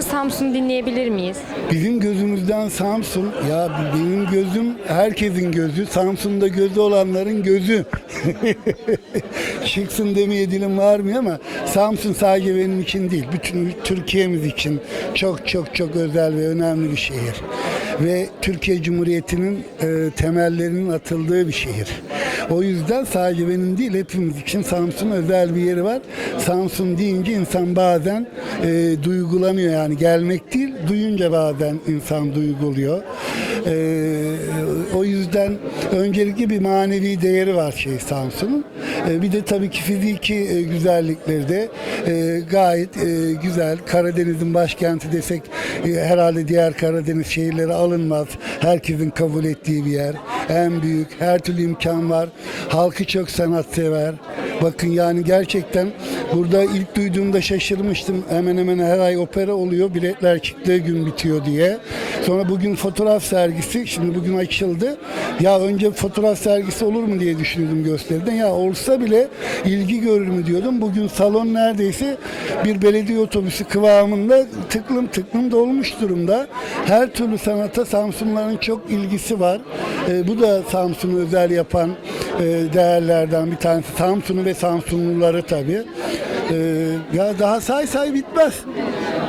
gözünüzden Samsun dinleyebilir miyiz? Bizim gözümüzden Samsun, ya benim gözüm herkesin gözü, Samsun'da gözü olanların gözü. Çıksın demeye dilim varmıyor ama Samsun sadece benim için değil, bütün Türkiye'miz için çok çok çok özel ve önemli bir şehir. Ve Türkiye Cumhuriyeti'nin e, temellerinin atıldığı bir şehir. O yüzden sadece benim değil hepimiz için Samsun özel bir yeri var. Samsun deyince insan bazen e, duygulanıyor yani gelmek değil duyunca bazen insan duyguluyor. E, o yüzden öncelikle bir manevi değeri var şey Samsun'un. E, bir de tabii ki fiziki e, güzellikleri de e, gayet e, güzel. Karadeniz'in başkenti desek e, herhalde diğer Karadeniz şehirleri alınmaz. Herkesin kabul ettiği bir yer. En büyük, her türlü imkan var. Halkı çok sanatsever. Bakın yani gerçekten burada ilk duyduğumda şaşırmıştım. Hemen hemen her ay opera oluyor. Biletler çıktığı gün bitiyor diye. Sonra bugün fotoğraf sergisi. Şimdi bugün açıldı. Ya önce fotoğraf sergisi olur mu diye düşünüyordum gösteriden. Ya olsa bile ilgi görür mü diyordum. Bugün salon neredeyse bir belediye otobüsü kıvamında tıklım tıklım dolmuş durumda. Her türlü sanata Samsunluların çok ilgisi var. Ee, bu da Samsun'u özel yapan e, değerlerden bir tanesi. Samsun'u ve Samsunluları tabii. Ee, ya daha say say bitmez.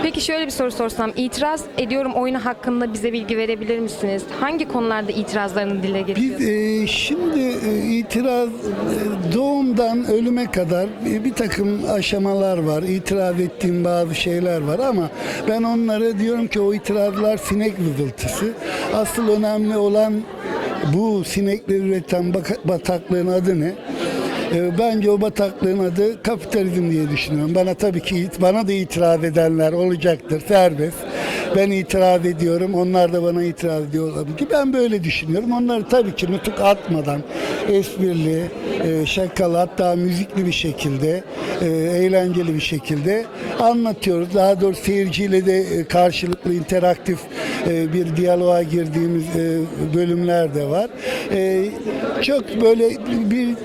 Peki şöyle bir soru sorsam, itiraz ediyorum oyunu hakkında bize bilgi verebilir misiniz? Hangi konularda itirazlarını dile Biz getiriyorsunuz? e, şimdi e, itiraz e, doğumdan ölüme kadar bir, bir takım aşamalar var. İtiraz ettiğim bazı şeyler var ama ben onlara diyorum ki o itirazlar sinek vızıltısı. Asıl önemli olan bu sinekleri üreten bataklığın adı ne? E, Bence o bataklığın adı kapitalizm diye düşünüyorum. Bana tabii ki bana da itiraz edenler olacaktır. Serbest. Ben itiraz ediyorum. Onlar da bana itiraz ediyorlar ki ben böyle düşünüyorum. Onları tabii ki nutuk atmadan esprili, e, şakalı hatta müzikli bir şekilde, e, eğlenceli bir şekilde anlatıyoruz. Daha doğrusu seyirciyle de e, karşılıklı interaktif bir diyaloğa girdiğimiz bölümler de var. Çok böyle bir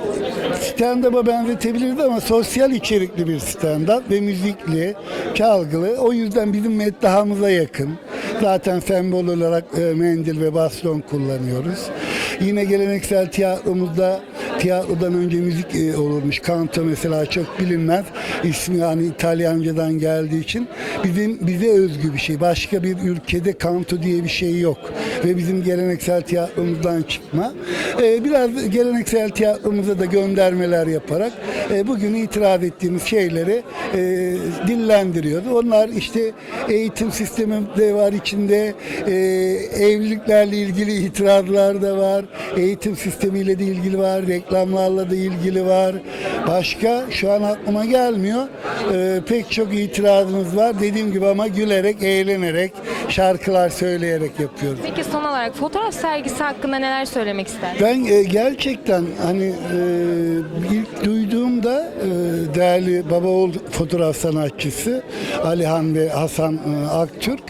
stand-up'a benzetebiliriz ama sosyal içerikli bir stand-up ve müzikli, çalgılı. O yüzden bizim meddahamıza yakın. Zaten sembol olarak e, mendil ve baston kullanıyoruz. Yine geleneksel tiyatromuzda tiyatrodan önce müzik e, olurmuş. Canto mesela çok bilinmez. İsmi yani İtalyancadan geldiği için bizim bize özgü bir şey. Başka bir ülkede canto diye bir şey yok. Ve bizim geleneksel tiyatromuzdan çıkma. E, biraz geleneksel tiyatromuza da göndermeler yaparak e, bugün itiraz ettiğimiz şeyleri e, dillendiriyordu. Onlar işte eğitim sisteminde var içinde e, evliliklerle ilgili itirazlar da var. Eğitim sistemiyle de ilgili var. Reklamlarla da ilgili var. Başka şu an aklıma gelmiyor. E, pek çok itirazımız var. Dediğim gibi ama gülerek, eğlenerek, şarkılar söyleyerek yapıyoruz. Peki son olarak fotoğraf sergisi hakkında neler söylemek istersiniz? Ben e, gerçekten hani e, ilk duyduğumda e, değerli baba oğul fotoğraf sanatçısı Alihan ve Hasan e, Aktürk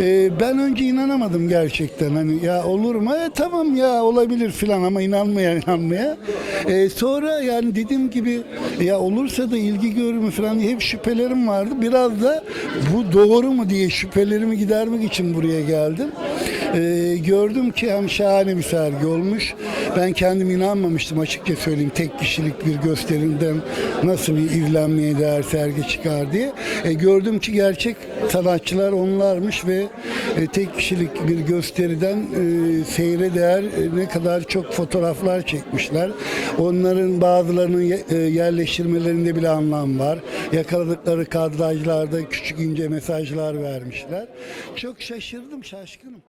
e, ben önce inanamadım gerçekten hani ya olur mu? E, tamam ya olabilir filan ama inanmaya inanmaya. E, sonra yani dediğim gibi ya olursa da ilgi görür mü diye hep şüphelerim vardı. Biraz da bu doğru mu diye şüphelerimi gidermek için buraya geldim. E, gördüm ki hem şahane bir sergi olmuş. Ben kendim inanmamıştım açıkça söyleyeyim tek kişilik bir gösterimden nasıl bir izlenmeye değer sergi çıkar diye. E, gördüm ki gerçek sanatçılar onlarmış ve e, tek kişilik bir gösteriden e, seyre değer e, ne kadar çok fotoğraflar çekmişler. Onların bazılarının ye- e, yerleştirmelerinde bile anlam var. Yakaladıkları kadrajlarda küçük ince mesajlar vermişler. Çok şaşırdım, şaşkınım.